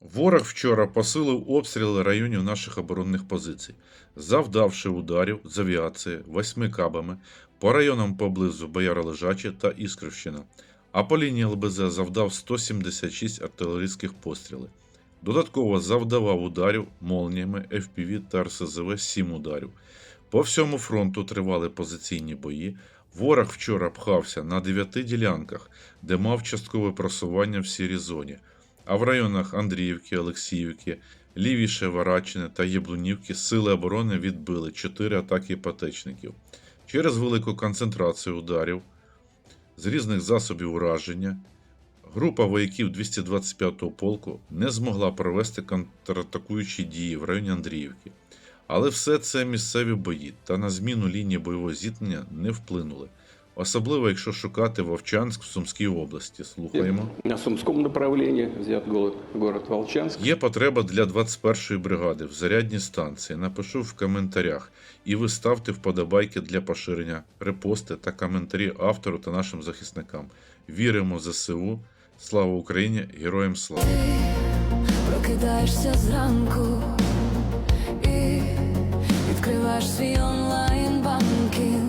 Ворог вчора посилив обстріли районів наших оборонних позицій, завдавши ударів з авіації восьми кабами по районам поблизу Бояролежачі та Іскрівщина, а по лінії ЛБЗ завдав 176 артилерійських пострілів. Додатково завдавав ударів молніями FPV та РСЗВ 7 ударів. По всьому фронту тривали позиційні бої. Ворог вчора пхався на дев'яти ділянках, де мав часткове просування в сірій зоні а в районах Андріївки, Олексіївки, лівіше Варачини та Єблунівки сили оборони відбили 4 атаки патечників. Через велику концентрацію ударів з різних засобів ураження група вояків 225-го полку не змогла провести контратакуючі дії в районі Андріївки. Але все це місцеві бої та на зміну лінії бойового зіткнення не вплинули. Особливо, якщо шукати Вовчанськ в Сумській області. Слухаємо. На Сумском направлении взят город, город Волчанск. Є потреба для 21-ї бригади в зарядній станції. Напишу в коментарях, і ви ставте вподобайки для поширення, репости та коментарі автору та нашим захисникам. Віримо в ЗСУ. Слава Україні! Героям слава! Прокидаєшся зранку і відкриваєш свій онлайн банкінг.